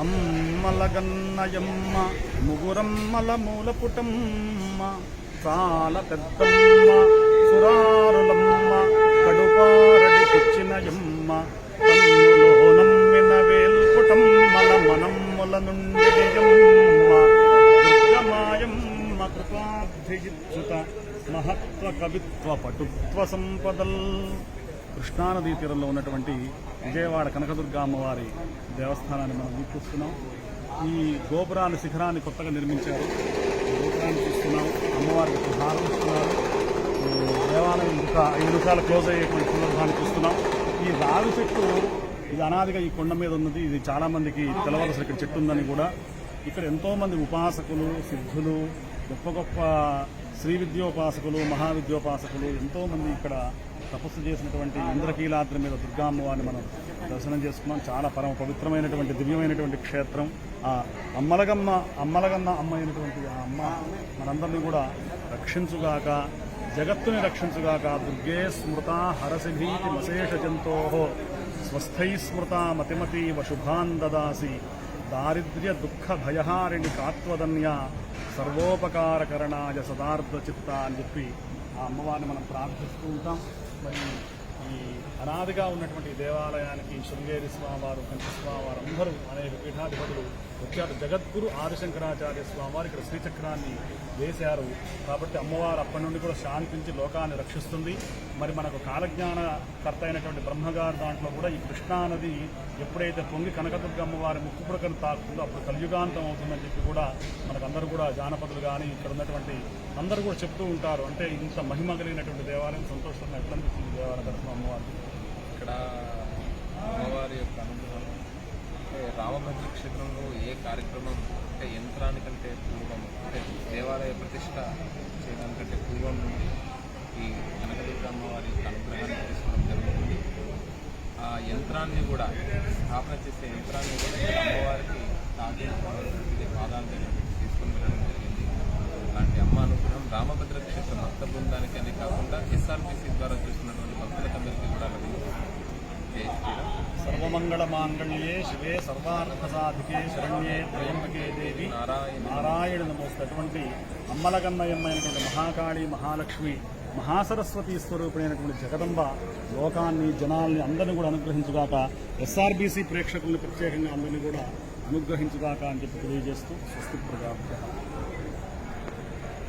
అమ్మలగన్నయమ్మ ముగురమ్మల మూలపుటమ్మ చాలా పెద్దమ్మ సురారులమ్మ కడుపారడి పిచ్చినయమ్మ తమ్ములో వేల్పుటమ్మల మనమ్ముల నుండి దుర్గమాయమ్మ కృపాభిజిత్సుత మహత్వ కవిత్వ పటుత్వ సంపదల్. కృష్ణానదీ తీరంలో ఉన్నటువంటి విజయవాడ కనకదుర్గ అమ్మవారి దేవస్థానాన్ని మనం వీక్షిస్తున్నాం. ఈ గోపురాన్ని శిఖరాన్ని కొత్తగా నిర్మించారు. గోపురాన్ని చూస్తున్నాం. అమ్మవారికి హారం ఇస్తున్నారు. ఈ దేవాలయం ఇంకా ఐదు నిమిషాలు క్లోజ్ అయ్యేటువంటి సందర్భాన్ని చూస్తున్నాం. ఈ రావి చెట్టు ఇది అనాదిగా ఈ కొండ మీద ఉన్నది. ఇది చాలామందికి తెలవలసిన ఇక్కడ చెట్టు ఉందని కూడా. ఇక్కడ ఎంతోమంది ఉపాసకులు సిద్ధులు గొప్ప గొప్ప శ్రీ విద్యోపాసకులు మహావిద్యోపాసకులు ఎంతోమంది ఇక్కడ తపస్సు చేసినటువంటి ఇంద్రకీలాద్రి మీద దుర్గామ్మవారిని మనం దర్శనం చేసుకున్నాం. చాలా పరమ పవిత్రమైనటువంటి దివ్యమైనటువంటి క్షేత్రం. ఆ అమ్మలగమ్మ అమ్మలగన్న అమ్మ అయినటువంటి ఆ అమ్మ మనందరినీ కూడా రక్షించుగాక జగత్తుని రక్షించుగాక దుర్గే స్మృత హరసిభీతి మశేష జంతో స్వస్థై స్మృత మతిమతీవ శుభాన్ దదాసి. దారిద్ర్య దుఃఖ భయహారిణి కాత్వదన్య సర్వోపకారకరణాయ సదార్థ చిత్త అని చెప్పి ఆ అమ్మవారిని మనం ప్రార్థిస్తూ ఉంటాం. మరి ఈ అనాదిగా ఉన్నటువంటి దేవాలయానికి శృంగేరి స్వామివారు కంచి స్వామివారు అందరూ అనేక పీఠాధిపతులు ముఖ్యాత జగద్గురు ఆదిశంకరాచార్య స్వామివారు ఇక్కడ శ్రీచక్రాన్ని వేశారు. కాబట్టి అమ్మవారు అప్పటి నుండి కూడా శాంతించి లోకాన్ని రక్షిస్తుంది. మరి మనకు కాలజ్ఞానకర్త అయినటువంటి బ్రహ్మగారు దాంట్లో కూడా ఈ కృష్ణానది ఎప్పుడైతే పొంగి కనకదుర్గ అమ్మవారి ముక్కుపుడకను తాకుతుందో అప్పుడు కలియుగాంతం అవుతుందని చెప్పి కూడా మనకందరూ కూడా జానపదులు కానీ ఇక్కడ ఉన్నటువంటి అందరూ కూడా చెప్తూ ఉంటారు. అంటే ఇంత మహిమ కలిగినటువంటి దేవాలయం సంతోషంగా ఎట్లా అనిపిస్తుంది దేవాలయ దర్శనం అమ్మవారు? ఇక్కడ అమ్మవారి యొక్క అనుభవం రామభద్ర క్షేత్రంలో కార్యక్రమం అంటే యంత్రానికంటే పూర్వం అంటే దేవాలయ ప్రతిష్ట చేయడానికంటే పూర్వం నుండి ఈ కనకదుర్గ అమ్మవారి అనుగ్రహాన్ని తీసుకోవడం జరుగుతుంది. ఆ యంత్రాన్ని కూడా స్థాపన చేసే యంత్రాన్ని కూడా అమ్మవారికి తాకి ఇది పాదాల తీసుకొని వెళ్ళడం జరిగింది. అలాంటి అమ్మ అనుగ్రహం రామభద్ర క్షేత్ర భక్త బృందానికి అనే కాకుండా ఎస్ఆర్పిసి ద్వారా మంగళమాంగళ్యే శివే సర్వార్థ సాధికే శరణ్యే త్రయంబకే దేవి. నారాయణ నారాయణ అమ్మలగన్నయమ్మైనటువంటి అటువంటి మహాకాళి మహాలక్ష్మి మహాసరస్వతి స్వరూపుడైనటువంటి జగదంబ లోకాన్ని జనాల్ని అందరినీ కూడా అనుగ్రహించుగాక ఎస్ఆర్బీసీ ప్రేక్షకుల్ని ప్రత్యేకంగా అందరినీ కూడా అనుగ్రహించుగాక అని చెప్పి తెలియజేస్తూ స్వస్తి ప్రజాభ్య